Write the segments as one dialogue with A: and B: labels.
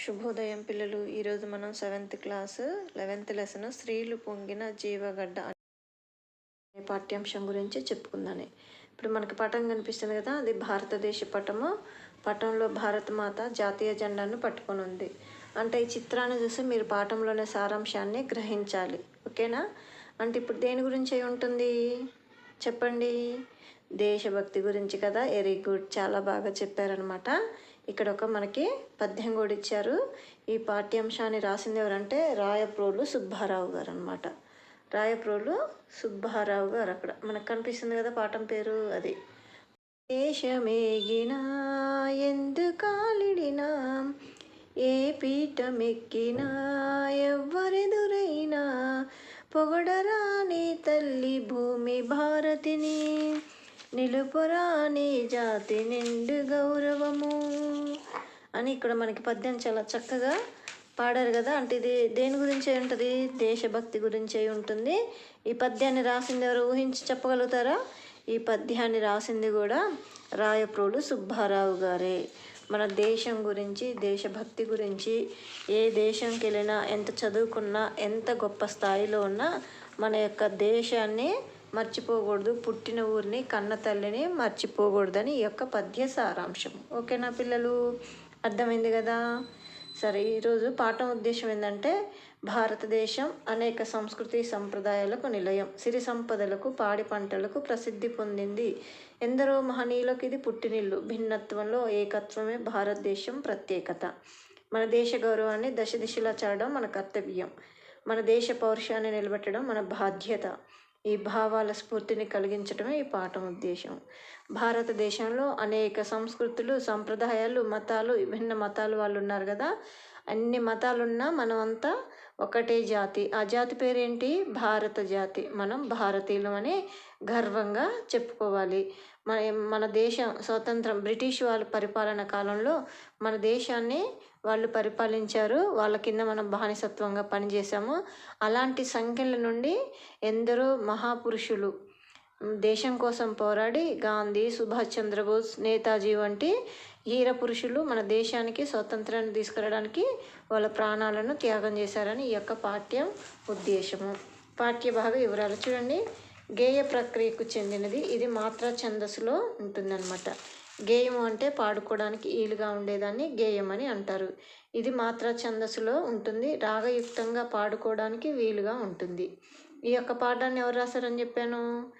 A: శుభోదయం పిల్లలు. ఈరోజు మనం సెవెంత్ క్లాస్ లెవెన్త్ లెసన్ స్త్రీలు పొంగిన జీవగడ్డ అనే పాఠ్యాంశం గురించి చెప్పుకుందాని ఇప్పుడు మనకి పటం కనిపిస్తుంది కదా అది భారతదేశ పటము. పటంలో భారతమాత జాతీయ జెండాను పట్టుకొని ఉంది. అంటే ఈ చిత్రాన్ని చూసి మీరు పాఠంలోని సారాంశాన్ని గ్రహించాలి. ఓకేనా? అంటే ఇప్పుడు దేని గురించి అయి ఉంటుంది? చెప్పండి. దేశభక్తి గురించి కదా. వెరీ గుడ్ చాలా బాగా చెప్పారనమాట ఇక్కడ ఒక మనకి పద్యం కూడా ఇచ్చారు ఈ పాఠ్యాంశాన్ని రాసింది ఎవరంటే రాయప్రోలు సుబ్బారావు గారు అనమాట రాయప్రోలు సుబ్బారావు గారు అక్కడ. మనకు కనిపిస్తుంది కదా పాఠం పేరు అది. దేశమేగినా ఎందుకాలిడినా ఏ పీఠమెక్కినా ఎవ్వరెదురైనా పొగడరాని తల్లి భూమి భారతిని. నిలుపురాని జాతి నిండు గౌరవము అని ఇక్కడ మనకి పద్యం చాలా చక్కగా పాడారు కదా. అంటే ఇది దేని గురించి ఉంటుంది? దేశభక్తి గురించి ఉంటుంది. ఈ పద్యాన్ని రాసింది ఎవరు ఊహించి చెప్పగలుగుతారా? ఈ పద్యాన్ని రాసింది కూడా రాయప్రోడు సుబ్బారావు గారే. మన దేశం గురించి దేశభక్తి గురించి ఏ దేశంకి వెళ్ళినా ఎంత చదువుకున్నా ఎంత గొప్ప స్థాయిలో ఉన్నా మన యొక్క దేశాన్ని మర్చిపోకూడదు. పుట్టిన ఊరిని కన్న తల్లిని మర్చిపోకూడదని ఈ యొక్క పద్య సారాంశం. ఓకేనా పిల్లలు? అర్థమైంది కదా? సరే ఈరోజు పాఠం ఉద్దేశం ఏంటంటే భారతదేశం అనేక సంస్కృతి సంప్రదాయాలకు నిలయం. సిరి సంపదలకు పాడి పంటలకు ప్రసిద్ధి పొందింది. ఎందరో మహనీయులకు ఇది పుట్టినిల్లు. భిన్నత్వంలో ఏకత్వమే భారతదేశం ప్రత్యేకత. మన దేశ గౌరవాన్ని దశ దిశలా చాడడం మన కర్తవ్యం. మన దేశ పౌరుషాన్ని నిలబెట్టడం మన బాధ్యత. ఈ భావాల స్ఫూర్తిని కలిగించడమే ఈ పాఠం ఉద్దేశం. భారతదేశంలో అనేక సంస్కృతులు సంప్రదాయాలు మతాలు విభిన్న మతాలు వాళ్ళు ఉన్నారు కదా అన్ని మతాలున్నా మనం అంతా ఒకటే జాతి. ఆ జాతి పేరేంటి? భారత జాతి. మనం భారతీయులమని గర్వంగా చెప్పుకోవాలి. మన మన దేశం స్వతంత్రం బ్రిటిష్ వాళ్ళ పరిపాలన కాలంలో మన దేశాన్ని వాళ్ళు పరిపాలించారు. వాళ్ళ కింద మనం బానిసత్వంగా పనిచేశాము. అలాంటి సంఖ్యల నుండి ఎందరో మహాపురుషులు దేశం కోసం పోరాడి గాంధీ సుభాష్ చంద్రబోస్ నేతాజీ వంటి హీర పురుషులు మన దేశానికి స్వతంత్రాన్ని తీసుకురావడానికి వాళ్ళ ప్రాణాలను త్యాగం చేశారని ఈ యొక్క పాఠ్యం ఉద్దేశము. పాఠ్యభాగ వివరాలు చూడండి. గేయ ప్రక్రియకు చెందినది. ఇది మాత్ర ఛందస్సులో ఉంటుందన్నమాట. గేయం అంటే పాడుకోవడానికి ఈలుగా ఉండేదాన్ని గేయం అని అంటారు. ఇది మాత్ర ఛందస్సులో ఉంటుంది రాగయుక్తంగా పాడుకోవడానికి వీలుగా ఉంటుంది. ఈ యొక్క పాఠాన్ని ఎవరు రాశారని చెప్పాను?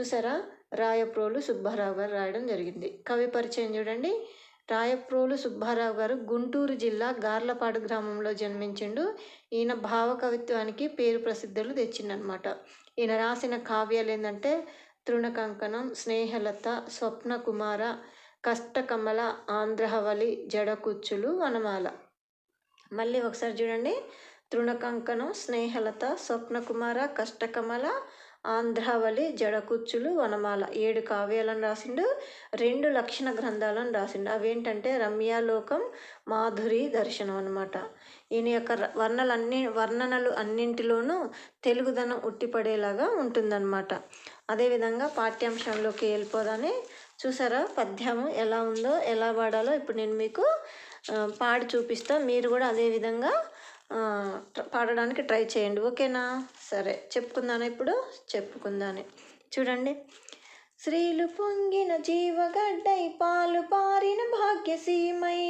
A: చూసారా? రాయప్రోలు సుబ్బారావు గారు రాయడం జరిగింది. కవి పరిచయం చూడండి. రాయప్రోలు సుబ్బారావు గారు గుంటూరు జిల్లా గార్లపాడు గ్రామంలో జన్మించిండు. ఈయన భావ కవిత్వానికి పేరు ప్రసిద్ధులు తెచ్చిండనమాట. ఈయన రాసిన కావ్యాలు ఏంటంటే తృణకంకణం స్నేహలత స్వప్న కుమార కష్టకమల ఆంధ్రహవలి జడకుచ్చులు వనమాల. మళ్ళీ ఒకసారి చూడండి. తృణకంకణం స్నేహలత స్వప్నకుమార కష్టకమల ఆంధ్రావళి జడకుచ్చులు వనమాల. ఏడు కావ్యాలను రాసిండు రెండు లక్షణ గ్రంథాలను రాసిండు. అవేంటంటే రమ్యాలోకం మాధురి దర్శనం అనమాట ఈయన యొక్క వర్ణలన్నీ వర్ణనలు అన్నింటిలోనూ తెలుగుదనం ఉట్టిపడేలాగా ఉంటుందన్నమాట. అదేవిధంగా పాఠ్యాంశంలోకి వెళ్ళిపోదానే చూసారా? పద్యము ఎలా ఉందో ఎలా పాడాలో ఇప్పుడు నేను మీకు పాడి చూపిస్తాను మీరు కూడా అదే విధంగా పాడడానికి ట్రై చేయండి. ఓకేనా? సరే చెప్పుకుందాను ఇప్పుడు? చెప్పుకుందాను. చూడండి. స్త్రీలు పొంగిన జీవగడ్డై పాలు పారిన భాగ్యసీమై.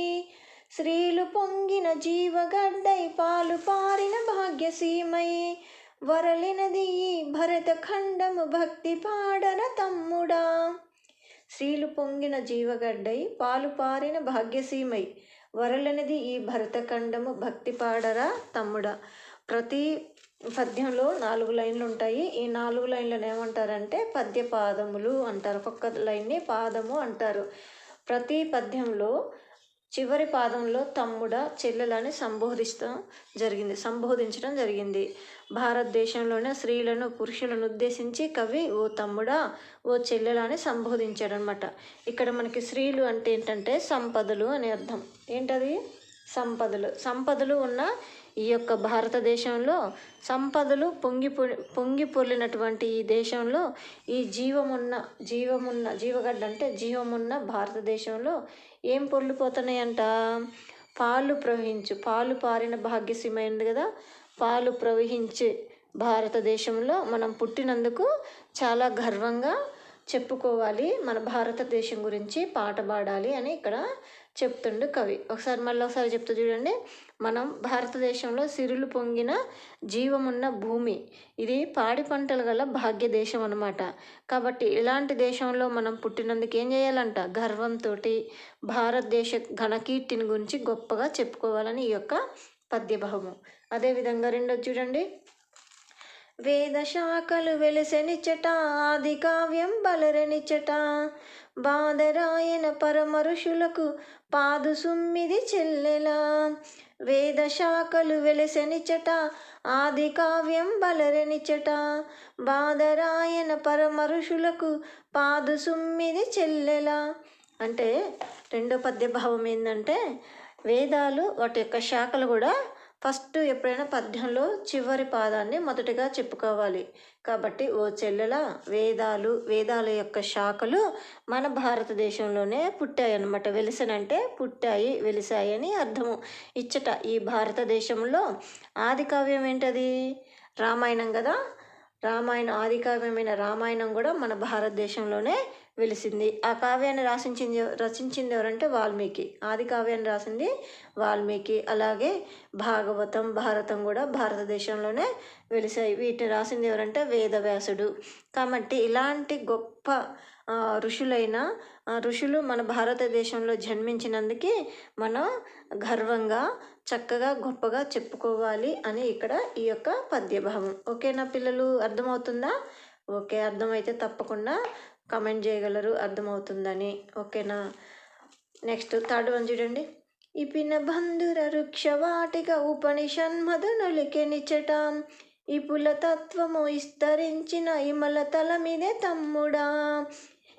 A: స్త్రీలు పొంగిన జీవగడ్డై పాలు పారిన భాగ్యసీమై. వరలినది భరత ఖండము భక్తి పాడన తమ్ముడా. శ్రీలు పొంగిన జీవగడ్డై పాలు పారిన భాగ్యసీమై. వరలనిది ఈ భరతఖండము భక్తి పాడరా తమ్ముడా. ప్రతి పద్యంలో నాలుగు లైన్లు ఉంటాయి ఈ నాలుగు లైన్లను ఏమంటారంటే పద్య పాదములు అంటారు. ఒక్కొక్క లైన్ని పాదము అంటారు. ప్రతి పద్యంలో చివరి పాదంలో తమ్ముడ చెల్లెలని సంబోధిస్తూ జరిగింది సంబోధించడం జరిగింది. భారతదేశంలోనే స్త్రీలను పురుషులను ఉద్దేశించి కవి ఓ తమ్ముడా ఓ చెల్లెలని సంబోధించాడనమాట ఇక్కడ మనకి స్త్రీలు అంటే ఏంటంటే సంపదలు అని అర్థం. ఏంటది? సంపదలు. సంపదలు ఉన్న ఈ యొక్క భారతదేశంలో సంపదలు పొంగి పొంగి పొర్లినటువంటి ఈ దేశంలో ఈ జీవమున్న జీవమున్న జీవగడ్డ అంటే జీవమున్న భారతదేశంలో ఏం పొర్లిపోతున్నాయంట పాలు ప్రవహించు. పాలు పారిన భాగ్యసీమైంది కదా? పాలు ప్రవహించే. భారతదేశంలో మనం పుట్టినందుకు చాలా గర్వంగా చెప్పుకోవాలి. మన భారతదేశం గురించి పాట పాడాలి అని ఇక్కడ చెప్తుండు కవి. ఒకసారి మళ్ళీ ఒకసారి చెప్తూ చూడండి. మనం భారతదేశంలో సిరులు పొంగిన జీవమున్న భూమి. ఇది పాడి పంటలు గల భాగ్య దేశం అనమాట కాబట్టి ఇలాంటి దేశంలో మనం పుట్టినందుకు ఏం చేయాలంట? గర్వంతో భారతదేశ ఘనకీర్తిని గురించి గొప్పగా చెప్పుకోవాలని ఈ యొక్క పద్యభావము. అదేవిధంగా రెండో చూడండి. వేద శాఖలు వెలిసెనిచ్చట ఆది కావ్యం బలరెనిచ్చట బాదరాయన పరమ ఋషులకు పాదు సుమ్మిది చెల్లెలా. వేద శాఖలు వెలసెనిచట ఆది కావ్యం బలరెనిచ్చట. బాదరాయన పరమ ఋషులకు పాదు సుమ్మిది చెల్లెలా. అంటే రెండో పద్యభావం ఏంటంటే వేదాలు వాటి యొక్క శాఖలు కూడా ఫస్ట్ ఎప్పుడైనా పద్యంలో చివరి పాదాన్ని మొదటిగా చెప్పుకోవాలి. కాబట్టి ఓ చెల్లెల వేదాలు వేదాల యొక్క శాఖలు మన భారతదేశంలోనే పుట్టాయి అన్నమాట వెలిసనంటే పుట్టాయి వెలిసాయి అని అర్థము. ఇచ్చట ఈ భారతదేశంలో ఆది కావ్యం ఏంటది? రామాయణం కదా? రామాయణం ఆది కావ్యమైన రామాయణం కూడా మన భారతదేశంలోనే వెలిసింది. ఆ కావ్యాన్ని రాసించింది రచించింది ఎవరంటే వాల్మీకి. ఆది కావ్యాన్ని రాసింది వాల్మీకి. అలాగే భాగవతం భారతం కూడా భారతదేశంలోనే వెలిసాయి. వీటిని రాసింది ఎవరంటే వేదవ్యాసుడు. కాబట్టి ఇలాంటి గొప్ప ఋషులైన ఋషులు మన భారతదేశంలో జన్మించినందుకే మనం గర్వంగా చక్కగా గొప్పగా చెప్పుకోవాలి అని ఇక్కడ ఈ యొక్క పద్యభావం. ఓకేనా పిల్లలు? అర్థమవుతుందా? ఓకే అర్థమైతే తప్పకుండా కమెంట్ చేయగలరు అర్థమవుతుందని. ఓకేనా? నెక్స్ట్ థర్డ్ వన్ చూడండి. ఇపిన బంధుర వృక్ష వాటిక ఉపనిషన్మధునులికెనిచట ఇపుల తత్వము విస్తరించిన ఇమల తల మీదే తమ్ముడా.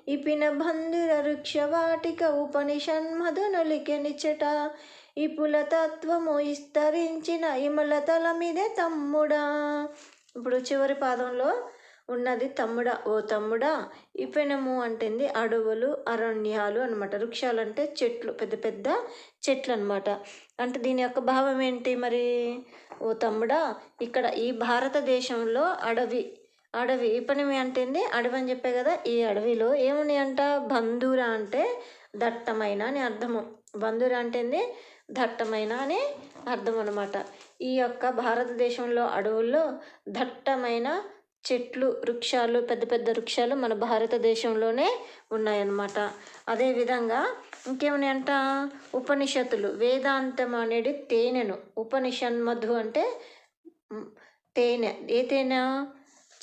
A: ఇపిన బంధుర వృక్ష వాటిక ఉపనిషన్మధునులికెనిచట ఇపుల తత్వము విస్తరించిన ఇమల తల మీదే తమ్ముడా. ఇప్పుడు చివరి పాదంలో ఉన్నది తమ్ముడా ఓ తమ్ముడా ఇపెనము అంటేంది అడవులు అరణ్యాలు అనమాట వృక్షాలు అంటే చెట్లు పెద్ద పెద్ద చెట్లు అనమాట అంటే దీని యొక్క భావం ఏంటి మరి? ఓ తమ్ముడా ఇక్కడ ఈ భారతదేశంలో అడవి అడవి ఇపనిమి అంటేంది అడవి అని చెప్పే కదా ఈ అడవిలో ఏమున్నాయంట అంట? బంధుర అంటే దట్టమైన అని అర్థము. బంధుర అంటేంది దట్టమైన అని అర్థం అనమాట ఈ యొక్క భారతదేశంలో అడవుల్లో దట్టమైన చెట్లు వృక్షాలు పెద్ద పెద్ద వృక్షాలు మన భారతదేశంలోనే ఉన్నాయన్నమాట. అదేవిధంగా ఇంకేమన్నాయంట? ఉపనిషత్తులు. వేదాంతం అనేది తేనెను. ఉపనిషన్మధు అంటే తేనె. ఏ తేనె?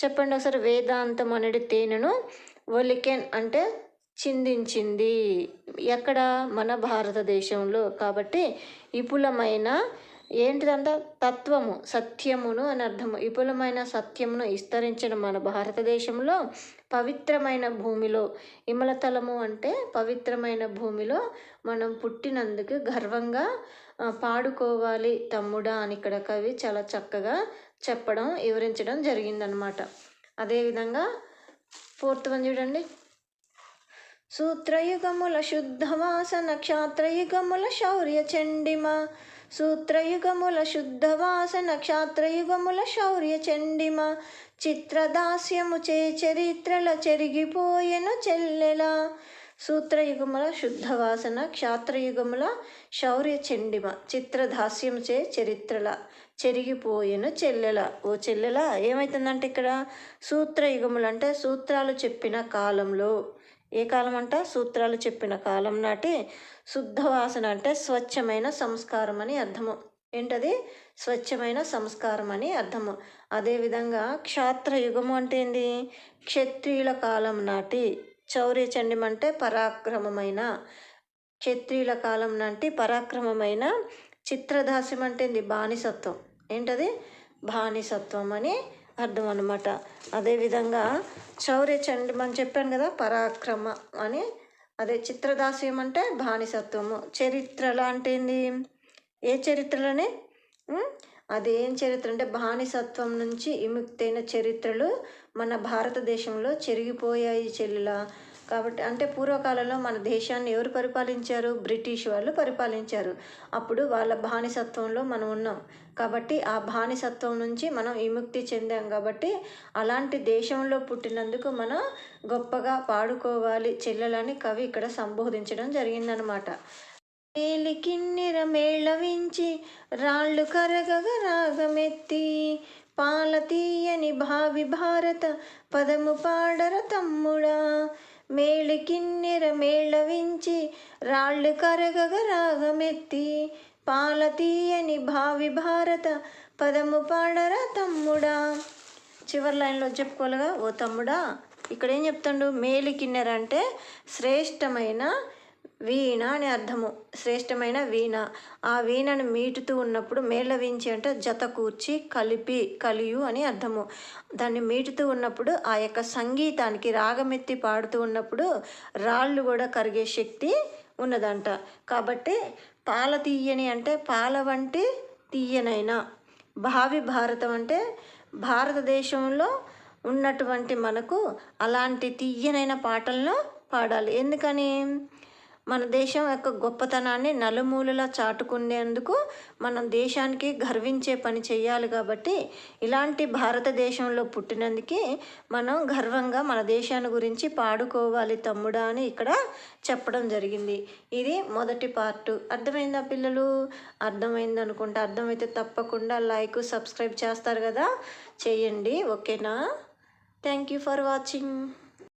A: చెప్పండి ఒకసారి. వేదాంతం అనేది తేనెను. ఒలికెన్ అంటే చిందించింది. ఎక్కడ? మన భారతదేశంలో. కాబట్టి విపులమైన ఏంటిదంట? తత్వము సత్యమును అని అర్థము. విపులమైన సత్యమును విస్తరించిన మన భారతదేశంలో పవిత్రమైన భూమిలో. ఇమలతలము అంటే పవిత్రమైన భూమిలో మనం పుట్టినందుకు గర్వంగా పాడుకోవాలి తమ్ముడా అని ఇక్కడ కవి చాలా చక్కగా చెప్పడం వివరించడం జరిగిందనమాట అదేవిధంగా ఫోర్త్ వన్ చూడండి. సూత్రయుగముల శుద్ధవాసన క్షాత్రయుగముల శౌర్య చండిమ సూత్రయుగముల శుద్ధవాసన క్షాత్రయుగముల శౌర్య చండిమ చిత్రదాస్యము చే చరిత్రల చెరిగిపోయెను చెల్లెల సూత్రయుగముల శుద్ధవాసన క్షాత్రయుగముల శౌర్య చండిమ చిత్రదాస్యము చే చరిత్రల చెరిగిపోయెను చెల్లెల ఓ చెల్లెల ఏమవుతుందంటే ఇక్కడ? సూత్రయుగములు అంటే సూత్రాలు చెప్పిన కాలంలో ఏ కాలం అంటే సూత్రాలు చెప్పిన కాలం నాటి శుద్ధవాసన అంటే స్వచ్ఛమైన సంస్కారం అని అర్థము. ఏంటది? స్వచ్ఛమైన సంస్కారం అని అర్థము అదేవిధంగా క్షాత్రయుగము అంటే ఏంది? క్షత్రియుల కాలం నాటి చౌర్యచండం అంటే పరాక్రమమైన. క్షత్రియుల కాలం నాటి పరాక్రమమైన చిత్రదాస్యం అంటే ఏంది? బానిసత్వం. ఏంటది? బానిసత్వం అని అర్థం అనమాట అదేవిధంగా శౌర్య చండం చెప్పాను కదా పరాక్రమ అని. అదే చిత్రదాస్యం అంటే బానిసత్వము. చరిత్రల అంటే ఏంది? ఏ చరిత్రలని? అది ఏం చరిత్ర అంటే బానిసత్వం నుంచి విముక్తైన చరిత్రలు మన భారతదేశంలో చెరిగిపోయాయి చెల్లుల. కాబట్టి అంటే పూర్వకాలంలో మన దేశాన్ని ఎవరు పరిపాలించారు? బ్రిటిష్ వాళ్ళు పరిపాలించారు. అప్పుడు వాళ్ళ బానిసత్వంలో మనం ఉన్నాం. కాబట్టి ఆ బానిసత్వం నుంచి మనం విముక్తి చెందాం. కాబట్టి అలాంటి దేశంలో పుట్టినందుకు మనం గొప్పగా పాడుకోవాలి చెల్లెలని కవి ఇక్కడ సంబోధించడం జరిగిందనమాట మేలికిన్నెర మేళవించి రాళ్ళు కరగగ రాగమెత్తి పాల తీయని భావి భారత పదము పాడర తమ్ముడా మేలికిన్నెర మేళవించి రాళ్ళు కరగగ రాగమెత్తి పాల తీయని భావి భారత పదము పాడరా తమ్ముడా. చివరి లైన్లో చెప్పుకోలేగా ఓ తమ్ముడా ఇక్కడ ఏం చెప్తాడు? మేలి కిన్నెర అంటే శ్రేష్టమైన వీణ అని అర్థము. శ్రేష్టమైన వీణ. ఆ వీణను మీటుతూ ఉన్నప్పుడు మేళవించి అంటే జత కూర్చి కలిపి కలియు అని అర్థము. దాన్ని మీటుతూ ఉన్నప్పుడు ఆ యొక్క సంగీతానికి రాగమెత్తి పాడుతూ ఉన్నప్పుడు రాళ్ళు కూడా కరిగే శక్తి ఉన్నదంట. కాబట్టి పాల తీయని అంటే పాల వంటి తీయనైనా. భావి భారతం అంటే భారతదేశంలో ఉన్నటువంటి మనకు అలాంటి తీయనైన పాటలను పాడాలి. ఎందుకని? మన దేశం యొక్క గొప్పతనాన్ని నలుమూలలా చాటుకునేందుకు మనం దేశానికి గర్వించే పని చేయాలి కాబట్టి ఇలాంటి భారతదేశంలో పుట్టినందుకే మనం గర్వంగా మన దేశాన్ని గురించి పాడుకోవాలి తమ్ముడా అని ఇక్కడ చెప్పడం జరిగింది. ఇది మొదటి పార్ట్. అర్థమైందా పిల్లలు? అర్థమైంది అనుకుంటా. అర్థమైతే తప్పకుండా లైక్ సబ్స్క్రైబ్ చేస్తారు కదా. చేయండి. ఓకేనా? Thank you for watching.